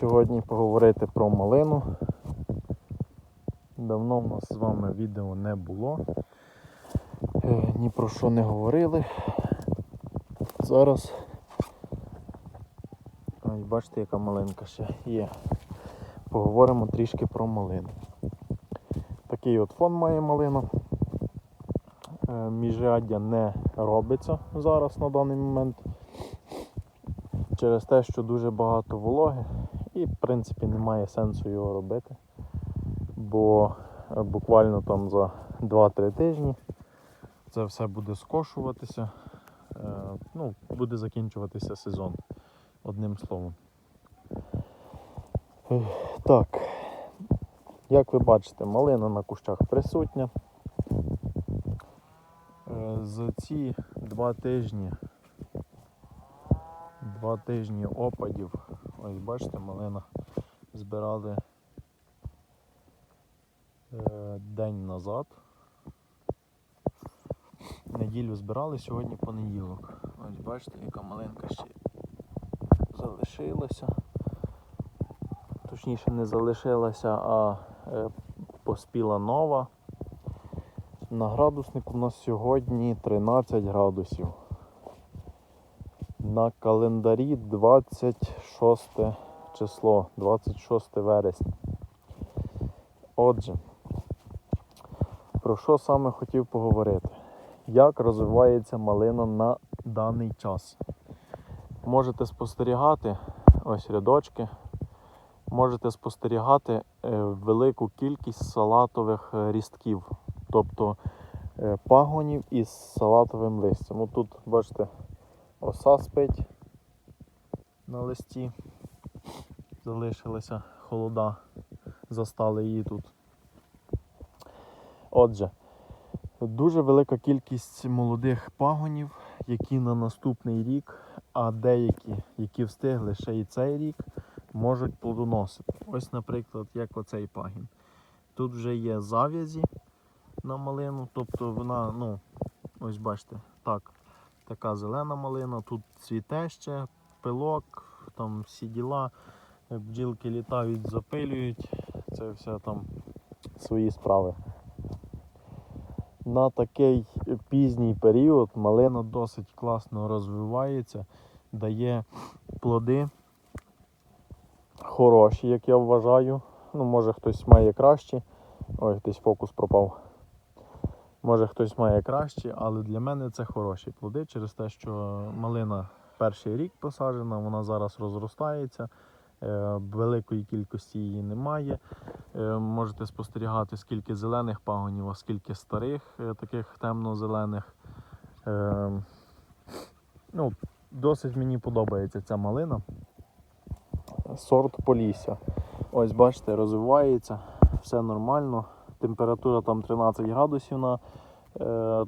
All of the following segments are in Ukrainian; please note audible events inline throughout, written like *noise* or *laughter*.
Сьогодні поговорити про малину. Давно в нас з вами відео не було. Е, Ні про що не говорили. Зараз. Ось бачите, яка малинка ще є. Поговоримо трішки про малину. Такий от фон має малина. Е, Міжряддя не робиться зараз на даний момент через те, що дуже багато вологи і в принципі немає сенсу його робити. Бо е, буквально там за 2-3 тижні це все буде скошуватися, е, ну, буде закінчуватися сезон, одним словом. Так, як ви бачите, малина на кущах присутня. Е, За ці два тижні Два тижні опадів. Ось бачите, малина збирали е, день назад. Неділю збирали, сьогодні понеділок. Ось бачите, яка малинка ще залишилася. Точніше не залишилася, а е, поспіла нова. На градуснику у нас сьогодні 13 градусів. На календарі 26 число, 26 вересня. Отже, про що саме хотів поговорити? Як розвивається малина на даний час? Можете спостерігати ось рядочки, можете спостерігати е, велику кількість салатових рістків, тобто е, пагонів із салатовим листям. Тут, бачите, Оса спить на листі. Залишилася холода, застали її тут. Отже, дуже велика кількість молодих пагонів, які на наступний рік, а деякі, які встигли ще й цей рік, можуть плодоносити. Ось, наприклад, як оцей пагін. Тут вже є зав'язі на малину, тобто вона, ну, ось бачите, так, така зелена малина, тут цвіте ще, пилок, там всі діла, бджілки літають, запилюють, це все там свої справи. На такий пізній період малина досить класно розвивається, дає плоди хороші, як я вважаю. Ну, може хтось має кращі. Ой, десь фокус пропав. Може хтось має кращі, але для мене це хороші плоди через те, що малина перший рік посаджена, вона зараз розростається, е, великої кількості її немає. Е, Можете спостерігати, скільки зелених пагонів, а скільки старих, е, таких темно-зелених. Ну, досить мені подобається ця малина. Сорт Полісся. Ось бачите, розвивається, все нормально. Температура там 13 градусів на е,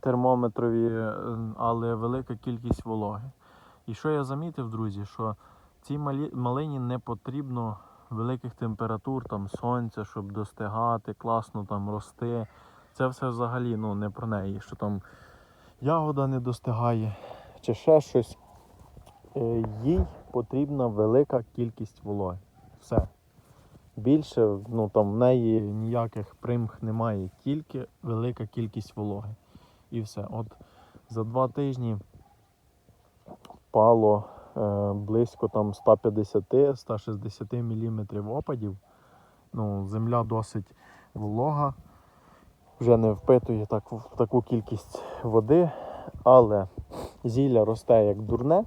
термометрові, е, але велика кількість вологи. І що я замітив, друзі, що цій малині не потрібно великих температур, там сонця, щоб достигати, класно там рости. Це все взагалі ну, не про неї, що там ягода не достигає чи ще щось. Е, їй потрібна велика кількість вологи. Все. Більше ну, там, в неї ніяких примх немає, тільки велика кількість вологи. І все. От за два тижні впало е, близько там 150-160 мм опадів. Ну, земля досить волога, вже не впитує так, таку кількість води, але зілля росте як дурне.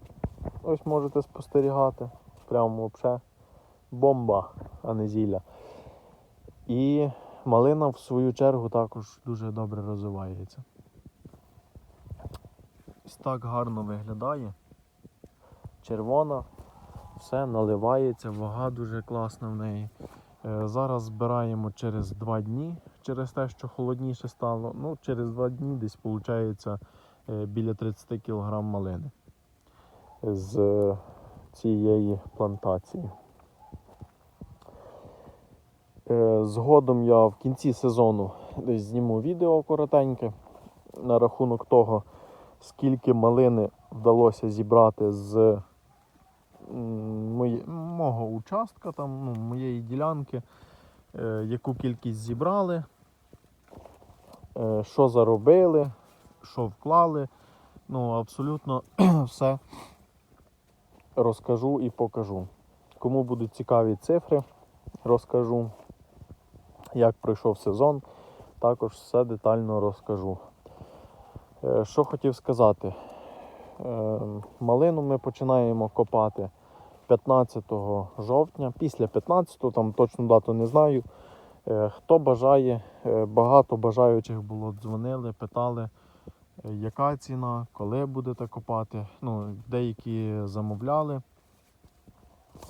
Ось можете спостерігати. Прямо взагалі бомба, а не зілля. І малина в свою чергу також дуже добре розвивається. Ось так гарно виглядає. Червона, все наливається, вага дуже класна в неї. Е, Зараз збираємо через 2 дні, через те, що холодніше стало. Ну, через 2 дні десь виходить біля 30 кг малини з е, цієї плантації. Е, Згодом я в кінці сезону десь зніму відео коротеньке на рахунок того, скільки малини вдалося зібрати з моє, мого участка, там, ну, моєї ділянки, е, яку кількість зібрали, е, що заробили, що вклали. Ну, абсолютно *clears throat* все розкажу і покажу. Кому будуть цікаві цифри, розкажу. Як пройшов сезон, також все детально розкажу. Е, Що хотів сказати? Е, Малину ми починаємо копати 15 жовтня, після 15, там точну дату не знаю. Е, Хто бажає, багато бажаючих було, дзвонили, питали, яка ціна, коли будете копати. Ну, деякі замовляли.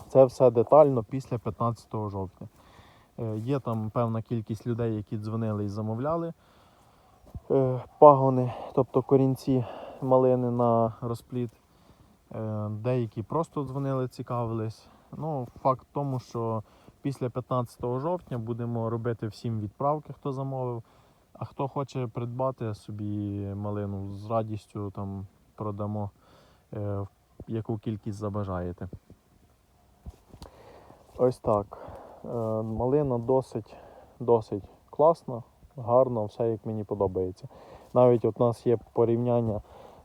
Це все детально після 15 жовтня. Е, Є там певна кількість людей, які дзвонили і замовляли е, пагони, тобто корінці малини на розпліт. Е, Деякі просто дзвонили, цікавились. Ну, факт в тому, що після 15 жовтня будемо робити всім відправки, хто замовив. А хто хоче придбати собі малину, з радістю там продамо, яку кількість забажаєте. Ось так. Е, Малина досить, досить класна, гарна, все як мені подобається. Навіть от у нас є порівняння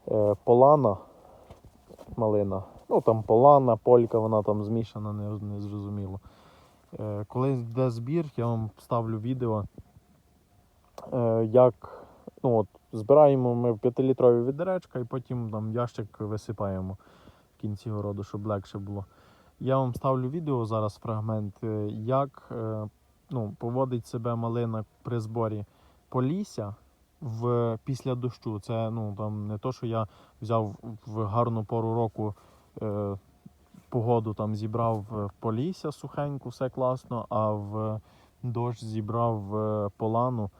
е, полана малина. Ну там полана, полька, вона там змішана, не, не зрозуміло. Е, коли йде збір, я вам ставлю відео, як ну, от, збираємо ми в 5-літрові відеречка і потім там ящик висипаємо в кінці городу, щоб легше було. Я вам ставлю відео зараз фрагмент, е, як е, ну, поводить себе малина при зборі полісся в, після дощу. Це ну, там, не то, що я взяв в гарну пору року е, погоду, там зібрав е, полісся сухеньку, все класно, а в дощ зібрав е, полану.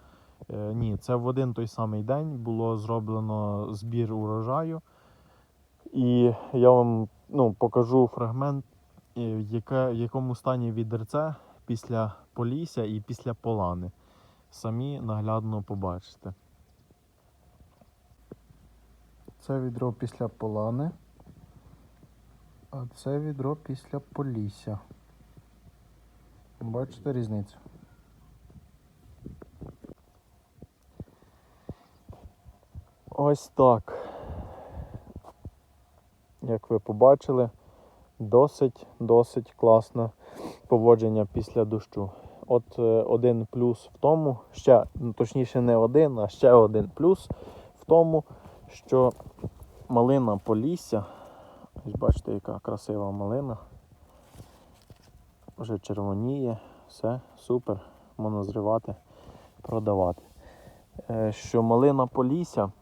Е, ні, це в один той самий день було зроблено збір урожаю. І я вам ну, покажу фрагмент, яке, в якому стані відерце після полісся і після полани. Самі наглядно побачите. Це відро після полани, а це відро після полісся. Бачите різницю? Ось так. Як ви побачили, досить досить класне поводження після дощу. От е, один плюс в тому, ще, ну, точніше, не один, а ще один плюс в тому, що малина полісся. Ось бачите, яка красива малина. Вже червоніє, все, супер, можна зривати, продавати. Е, Що малина полісся,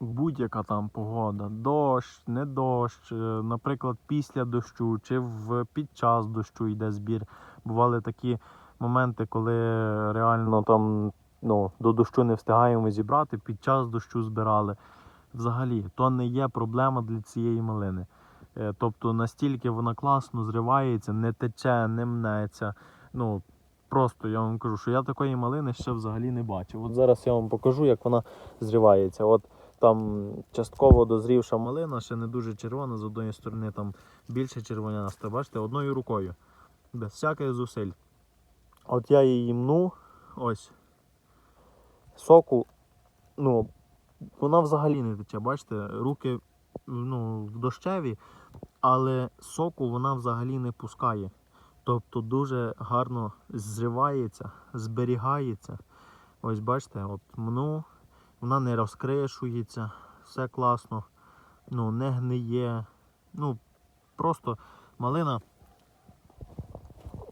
будь-яка там погода, дощ, не дощ, е, наприклад, після дощу чи в, під час дощу йде збір. Бували такі моменти, коли реально там ну, до дощу не встигаємо зібрати, під час дощу збирали. Взагалі, то не є проблема для цієї малини. Е, Тобто настільки вона класно зривається, не тече, не мнеться. Ну, просто я вам кажу, що я такої малини ще взагалі не бачив. От зараз я вам покажу, як вона зривається. От там частково дозрівша малина, ще не дуже червона, з одної сторони там більше червоняста. Бачите, одною рукою. Без всяких зусиль. От я її мну, ось. Соку, ну, вона взагалі не тече, бачите, руки ну, дощеві, але соку вона взагалі не пускає. Тобто дуже гарно зривається, зберігається. Ось бачите, от мну, вона не розкришується, все класно, ну, не гниє. Ну, просто малина.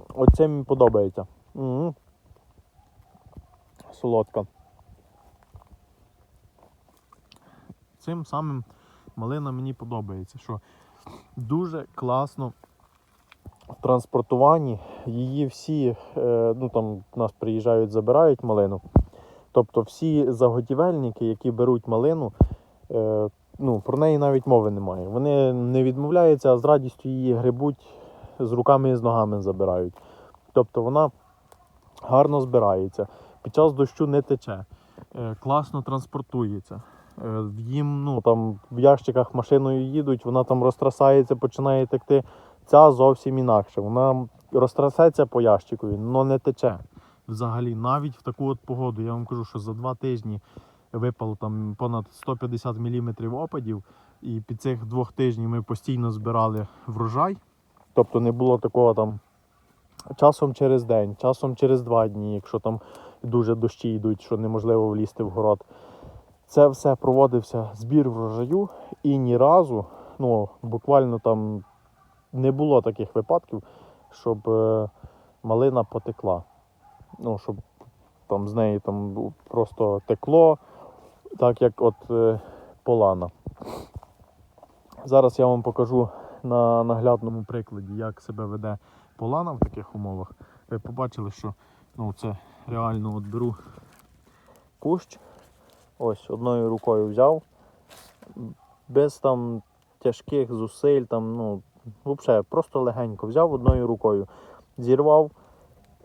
Оце мені подобається. Угу. Солодка. Цим самим малина мені подобається, що дуже класно в транспортуванні. Її всі, е, ну там нас приїжджають, забирають малину. Тобто всі заготівельники, які беруть малину, е, ну, про неї навіть мови немає. Вони не відмовляються, а з радістю її грибуть з руками і з ногами забирають. Тобто вона гарно збирається. Під час дощу не тече, е, класно транспортується. Е, Їм ну, там, в ящиках машиною їдуть, вона там розтрасається, починає текти. Ця зовсім інакше. Вона розтрасеться по ящикові, але не тече. Взагалі, навіть в таку от погоду, я вам кажу, що за два тижні випало там понад 150 мм опадів, і під цих двох тижнів ми постійно збирали врожай. Тобто не було такого там часом через день, часом через два дні, якщо там дуже дощі йдуть, що неможливо влізти в город. Це все проводився збір врожаю, і ні разу, ну буквально там не було таких випадків, щоб е, малина потекла. Ну, щоб там з неї там просто текло, так як от е, полана. Зараз я вам покажу на наглядному прикладі, як себе веде полана в таких умовах. Ви побачили, що ну, це реально от беру кущ, ось одною рукою взяв, без там тяжких зусиль, там, ну, взагалі, просто легенько взяв одною рукою, зірвав.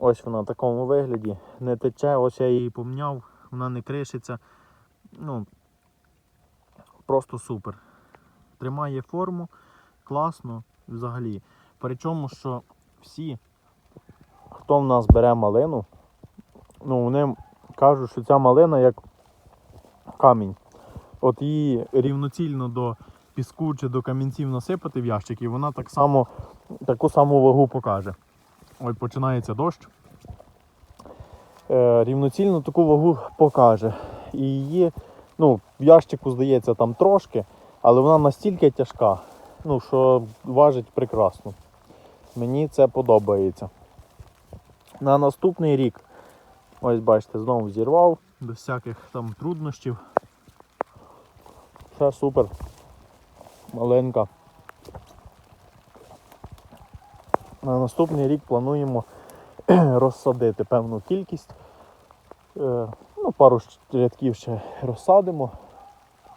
Ось вона в такому вигляді, не тече, ось я її помняв, вона не кришиться. Ну, просто супер. Тримає форму, класно взагалі. Причому, що всі, хто в нас бере малину, ну, вони кажуть, що ця малина як камінь. От її рівноцільно до піску чи до камінців насипати в ящик, і вона так само, таку саму вагу покаже. Ой, починається дощ. Е, рівноцільно таку вагу покаже. І її, ну, в ящику здається там трошки, але вона настільки тяжка, ну, що важить прекрасно. Мені це подобається. На наступний рік, ось бачите, знову зірвав, без всяких там труднощів. Все супер. Маленька. На наступний рік плануємо *clears throat* розсадити певну кількість. Е, Ну, пару рядків ще розсадимо.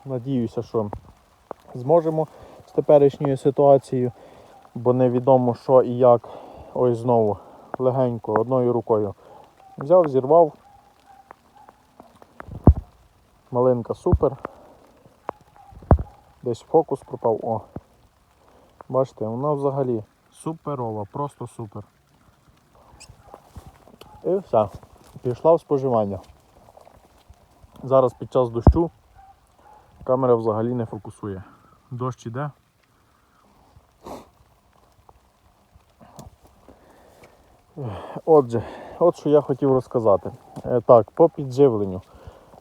Надіюся, що зможемо з теперішньою ситуацією, бо невідомо що і як. Ось знову легенько одною рукою взяв, зірвав. Малинка супер. Десь фокус пропав. О. Бачите, вона взагалі суперова, просто супер. І все. Пішла в споживання. Зараз під час дощу камера взагалі не фокусує. Дощ іде. Отже, от що я хотів розказати. Е, Так, по підживленню.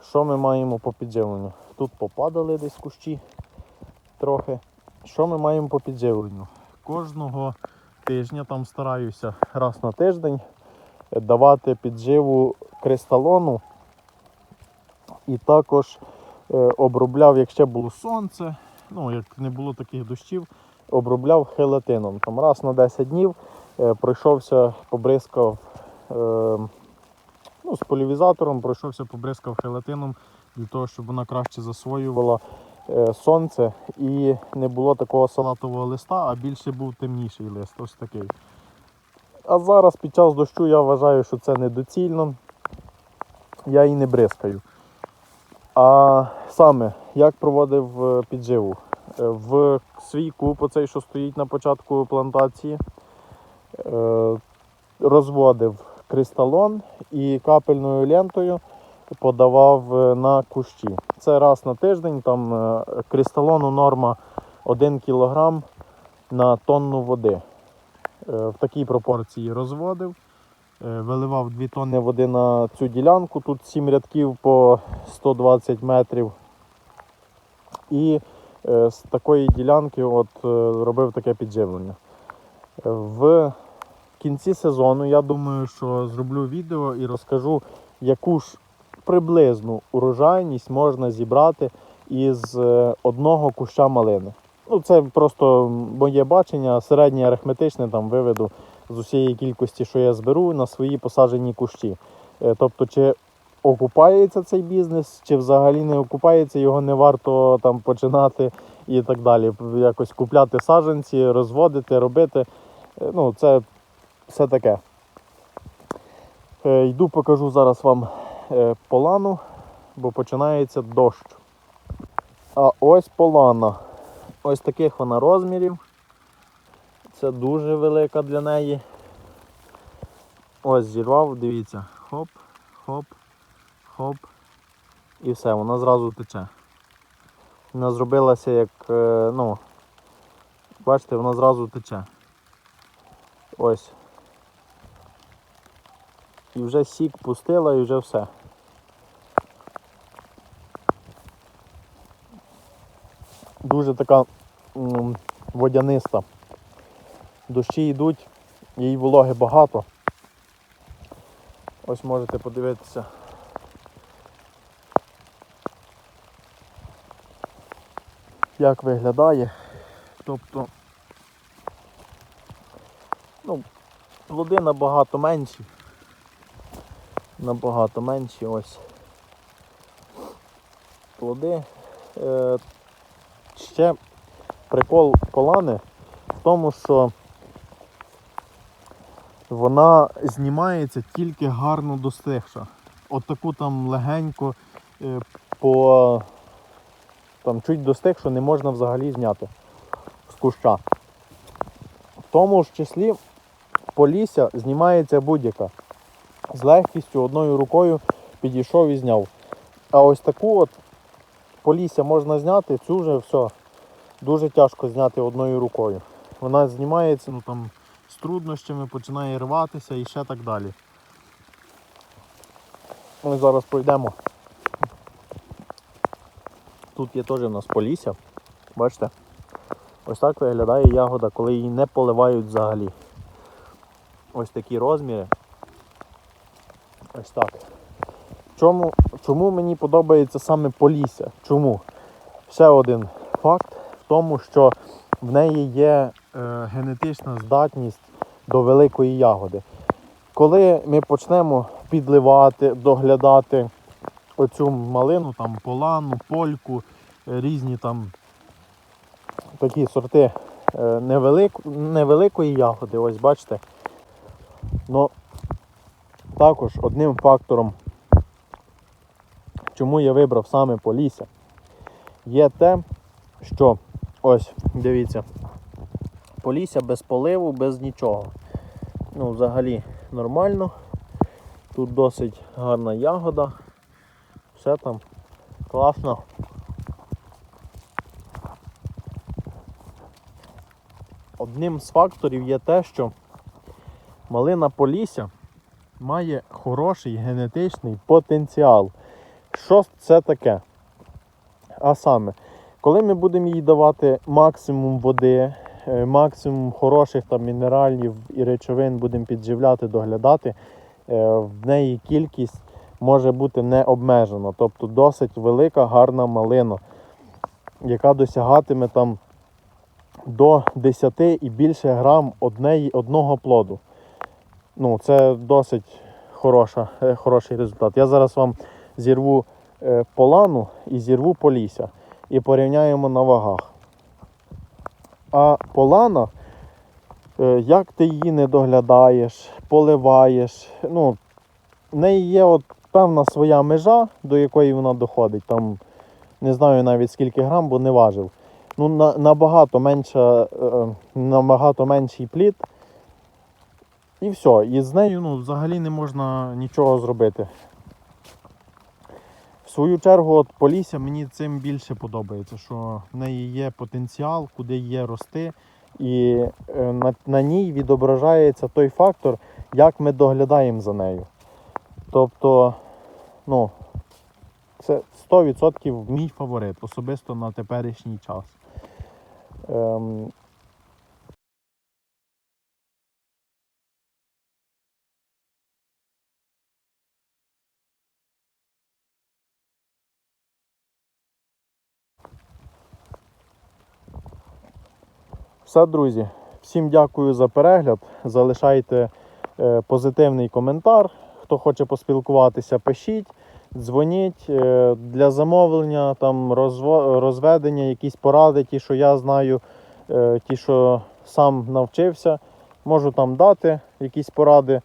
Що ми маємо по підживленню? Тут попадали десь кущі трохи. Що ми маємо по підживленню? Кожного тижня там стараюся раз на тиждень давати підживу кристалону. І також е, обробляв, як ще було сонце, ну як не було таких дощів, обробляв хелатином. Там раз на 10 днів е, пройшовся, побризкав е, ну, з полівізатором, пройшовся, побризкав хелатином для того, щоб вона краще засвоювала сонце і не було такого салатового листа, а більше був темніший лист, ось такий. А зараз під час дощу я вважаю, що це недоцільно. Я і не бризкаю. А саме, як проводив е, підживу? Е, В свій куб, оцей, що стоїть на початку плантації, е, розводив кристалон і капельною лентою подавав е, на кущі. Це раз на тиждень, там е, кристалону норма 1 кг на тонну води. Е, В такій пропорції розводив. Е, Виливав 2 тонни води на цю ділянку, тут 7 рядків по 120 метрів. І з такої ділянки от, робив таке підживлення. В кінці сезону я думаю, що зроблю відео і розкажу, яку ж приблизну урожайність можна зібрати із е, одного куща малини. Ну, це просто моє бачення, середнє арифметичне там виведу з усієї кількості, що я зберу на свої посаджені кущі. Е, Тобто, чи окупається цей бізнес, чи взагалі не окупається, його не варто там починати і так далі. Якось купляти саджанці, розводити, робити. Е, Ну, це все таке. Йду покажу зараз вам полану, бо починається дощ. А ось полана. Ось таких вона розмірів. Це дуже велика для неї. Ось зірвав, дивіться. Хоп, хоп, хоп. І все, вона зразу тече. Вона зробилася як, е, ну, бачите, вона зразу тече. Ось. І вже сік пустила і вже все. Дуже така водяниста. Дощі йдуть, їй вологи багато. Ось можете подивитися. Як виглядає. Тобто ну, плоди набагато менші. Набагато менші ось. Плоди. Ще прикол полани в тому, що вона знімається тільки гарно достигша. От таку там легенько е, по там чуть достигшу не можна взагалі зняти з куща. В тому ж числі полісся знімається будь-яка. З легкістю одною рукою підійшов і зняв. А ось таку от полісся можна зняти, цю вже все дуже тяжко зняти одною рукою. Вона знімається ну, там, з труднощами, починає рватися і ще так далі. Ми зараз пройдемо. Тут є теж у нас полісся. Бачите? Ось так виглядає ягода, коли її не поливають взагалі. Ось такі розміри. Ось так. Чому, чому мені подобається саме полісся? Чому? Ще один факт тому, що в неї є е, генетична здатність до великої ягоди. Коли ми почнемо підливати, доглядати оцю малину, там полану, польку, е, різні там такі сорти е, невелик, невеликої ягоди, ось бачите. Но також одним фактором, чому я вибрав саме Полісся, є те, що ось, дивіться, Полісся без поливу, без нічого. Ну, взагалі нормально. Тут досить гарна ягода. Все там класно. Одним з факторів є те, що малина Полісся має хороший генетичний потенціал. Що це таке? А саме, коли ми будемо їй давати максимум води, е, максимум хороших там, мінералів і речовин будемо підживляти, доглядати, е, в неї кількість може бути не обмежена. Тобто досить велика, гарна малина, яка досягатиме там до 10 і більше грам однеї, одного плоду. Ну, це досить хороша, е, хороший результат. Я зараз вам зірву полану і зірву полісся і порівняємо на вагах. А полана, е, як ти її не доглядаєш, поливаєш, ну, в неї є от певна своя межа, до якої вона доходить. Там не знаю навіть скільки грам, бо не важив. Ну, на, набагато, менша, е, набагато менший плід. І все. І з нею ну, взагалі не можна нічого зробити. Свою чергу, от Полісся мені цим більше подобається, що в неї є потенціал, куди є рости, і е, на, на ній відображається той фактор, як ми доглядаємо за нею. Тобто, ну, це 100% мій фаворит, особисто на теперішній час. Ем, Все, друзі. Всім дякую за перегляд. Залишайте е, позитивний коментар. Хто хоче поспілкуватися, пишіть, дзвоніть Е, для замовлення, там розведення, якісь поради, ті, що я знаю, е, ті, що сам навчився. Можу там дати якісь поради.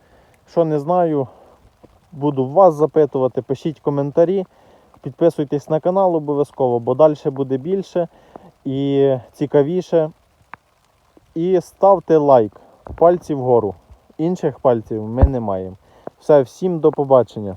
Що не знаю, буду вас запитувати, пишіть коментарі. Підписуйтесь на канал обов'язково, бо далі буде більше і цікавіше. І ставте лайк. Пальці вгору. Інших пальців ми не маємо. Все, всім до побачення.